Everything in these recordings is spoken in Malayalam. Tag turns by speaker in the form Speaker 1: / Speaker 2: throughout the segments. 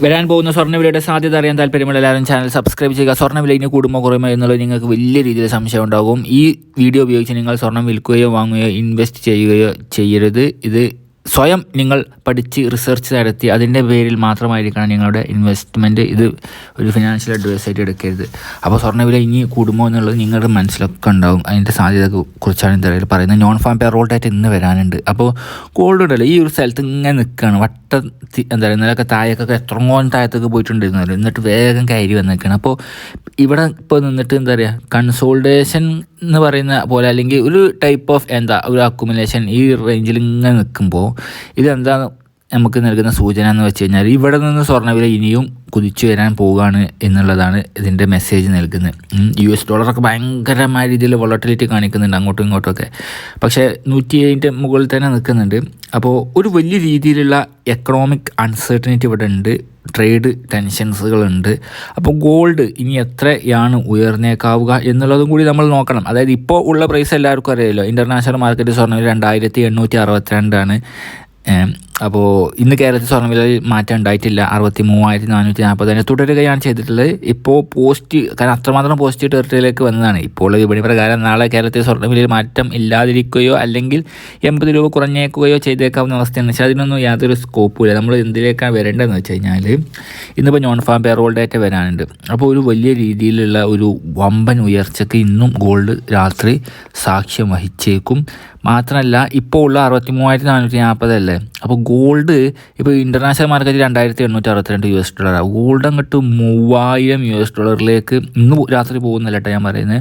Speaker 1: വരാൻ പോകുന്ന സ്വർണവിലയുടെ സാധ്യത അറിയാൻ താല്പര്യമുള്ള എല്ലാവരും ചാനൽ സബ്സ്ക്രൈബ് ചെയ്യുക. സ്വർണവില ഇനി കൂടുമോ കുറയുമോ എന്നുള്ളത് നിങ്ങൾക്ക് വലിയ രീതിയിൽ സംശയം ഉണ്ടാകും. ഈ വീഡിയോ ഉപയോഗിച്ച് നിങ്ങൾ സ്വർണം വിൽക്കുകയോ വാങ്ങുകയോ ഇൻവെസ്റ്റ് ചെയ്യുകയോ ചെയ്യരുത്. ഇത് സ്വയം നിങ്ങൾ പഠിച്ച് റിസർച്ച് നടത്തി അതിന്റെ പേരിൽ മാത്രമായിരിക്കണം നിങ്ങളുടെ ഇൻവെസ്റ്റ്മെന്റ് ഇത് ഒരു ഫിനാൻഷ്യൽ അഡ്വൈസായിട്ട് എടുക്കരുത്. അപ്പോൾ സ്വർണവില ഇനി കൂടുമോ എന്നുള്ളത് നിങ്ങളുടെ മനസ്സിലൊക്കെ ഉണ്ടാകും. അതിന്റെ സാധ്യത കുറിച്ചാണ് എന്തായാലും പറയുന്നത്. Non farm payroll data ഇന്ന് വരാനുണ്ട്. അപ്പോൾ ഗോൾഡ് ഉണ്ടല്ലോ. ഈ ഒരു സ്ഥലത്ത് ഇങ്ങനെ നിൽക്കുകയാണ്. വട്ട എന്താ പറയുക ഇന്നലെയൊക്കെ താഴേക്കൊക്കെ എത്രങ്ങോളം താഴത്തൊക്കെ പോയിട്ടുണ്ടായിരുന്നല്ലോ. എന്നിട്ട് വേഗം കയറി വന്നേക്കാണ്. അപ്പോൾ ഇവിടെ ഇപ്പോൾ നിന്നിട്ട് എന്താ പറയുക കൺസോൾട്ടേഷൻ എന്ന് പറയുന്ന പോലെ അല്ലെങ്കിൽ ഒരു ടൈപ്പ് ഓഫ് എന്താ ഒരു അക്കുമുലേഷൻ ഈ റേഞ്ചിൽ ഇങ്ങനെ നിൽക്കുമ്പോൾ ഇതെന്താ നമുക്ക് നൽകുന്ന സൂചന എന്ന് വെച്ച് കഴിഞ്ഞാൽ ഇവിടെ നിന്ന് സ്വർണവില ഇനിയും കുതിച്ചു വരാൻ പോവുകയാണ് എന്നുള്ളതാണ് ഇതിന്റെ മെസ്സേജ് നൽകുന്നത്. യു എസ് ഡോളറൊക്കെ ഭയങ്കരമായ രീതിയിൽ വോളട്ടിലിറ്റി കാണിക്കുന്നുണ്ട് അങ്ങോട്ടും ഇങ്ങോട്ടുമൊക്കെ. പക്ഷേ നൂറ്റി ഏഴിന്റെ മുകളിൽ തന്നെ നിൽക്കുന്നുണ്ട്. അപ്പോൾ ഒരു വലിയ രീതിയിലുള്ള എക്കണോമിക് അൺസർട്ടനിറ്റി ഇവിടെ ഉണ്ട്. ട്രേഡ് ടെൻഷൻസുകളുണ്ട് അപ്പോൾ ഗോൾഡ് ഇനി എത്രയാണ് ഉയർന്നേക്കാവുക എന്നുള്ളതും കൂടി നമ്മൾ നോക്കണം. അതായത് ഇപ്പോൾ ഉള്ള പ്രൈസ് എല്ലാവർക്കും അറിയാമല്ലോ ഇന്റർനാഷണൽ മാർക്കറ്റ് സ്വർണം രണ്ടായിരത്തി എണ്ണൂറ്റി അറുപത്തിരണ്ടാണ്. അപ്പോൾ ഇന്ന് കേരളത്തിൽ സ്വർണവിലയിൽ മാറ്റം ഉണ്ടായിട്ടില്ല. അറുപത്തി മൂവായിരത്തി നാനൂറ്റി നാൽപ്പത് തന്നെ തുടരുകയാണ് ചെയ്തിട്ടുള്ളത്. ഇപ്പോൾ പോസ്റ്റ് കാരണം അത്രമാത്രം പോസ്റ്റ് ടെറിട്ടറിയിലേക്ക് വന്നതാണ്. ഇപ്പോൾ വിപണി പ്രകാരം നാളെ കേരളത്തിൽ സ്വർണവിലയിൽ മാറ്റം ഇല്ലാതിരിക്കുകയോ അല്ലെങ്കിൽ എൺപത് രൂപ കുറഞ്ഞേക്കുകയോ ചെയ്തേക്കാവുന്ന അവസ്ഥയാണ്. പക്ഷേ അതിനൊന്നും യാതൊരു സ്കോപ്പുമില്ല നമ്മൾ എന്തിലേക്കാണ് വരേണ്ടതെന്ന് വെച്ച് കഴിഞ്ഞാൽ ഇന്നിപ്പോൾ നോൺ ഫാം പേറോൾ ഡേറ്റ വരാനുണ്ട്. അപ്പോൾ ഒരു വലിയ രീതിയിലുള്ള ഒരു വമ്പൻ ഉയർച്ചയ്ക്ക് ഇന്നും ഗോൾഡ് രാത്രി സാക്ഷ്യം വഹിച്ചേക്കും. മാത്രമല്ല ഇപ്പോൾ ഉള്ള അറുപത്തി മൂവായിരത്തി നാനൂറ്റി നാൽപ്പതല്ലേ അപ്പോൾ ഗോൾഡ് ഇപ്പോൾ ഇന്റർനാഷണൽ മാർക്കറ്റിൽ രണ്ടായിരത്തി എണ്ണൂറ്റി അറുപത്തിരണ്ട് യു എസ് ഡോളറാണ് ഗോൾഡ് അങ്ങോട്ട് മൂവായിരം യു എസ് ഡോളറിലേക്ക് ഇന്ന് രാത്രി പോകുന്നില്ല കേട്ടോ ഞാൻ പറയുന്നത്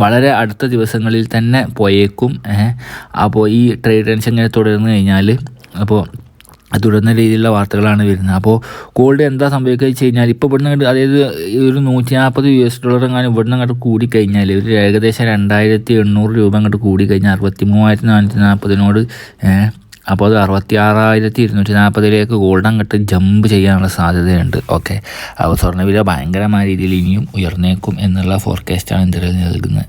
Speaker 1: വളരെ അടുത്ത ദിവസങ്ങളിൽ തന്നെ പോയേക്കും. അപ്പോൾ ഈ ട്രേഡ് ടെൻഷൻ ഇങ്ങനെ തുടർന്ന് കഴിഞ്ഞാൽ അപ്പോൾ തുടർന്ന രീതിയിലുള്ള വാർത്തകളാണ് വരുന്നത്. അപ്പോൾ ഗോൾഡ് എന്താ സംഭവിക്കുക വെച്ച് കഴിഞ്ഞാൽ ഇപ്പോൾ ഇവിടുന്ന് അതായത് ഒരു നൂറ്റി നാൽപ്പത് യു എസ് ഡോളർ എങ്ങാനും ഇവിടുന്ന് അങ്ങോട്ട് കൂടിക്കഴിഞ്ഞാൽ ഒരു ഏകദേശം രണ്ടായിരത്തി എണ്ണൂറ് രൂപ അങ്ങോട്ട് കൂടിക്കഴിഞ്ഞാൽ അറുപത്തി മൂവായിരത്തി നാനൂറ്റി നാൽപ്പതിനോട് അപ്പോൾ അത് അറുപത്തി ആറായിരത്തി ഇരുന്നൂറ്റി നാൽപ്പതിലേക്ക് ഗോൾഡ് അങ്ങോട്ട് ജമ്പ് ചെയ്യാനുള്ള സാധ്യതയുണ്ട്. ഓക്കെ അപ്പോൾ സ്വർണവില ഭയങ്കരമായ രീതിയിൽ ഇനിയും ഉയർന്നേക്കും എന്നുള്ള ഫോർകാസ്റ്റാണ് ഇന്ത്യയിൽ നൽകുന്നത്.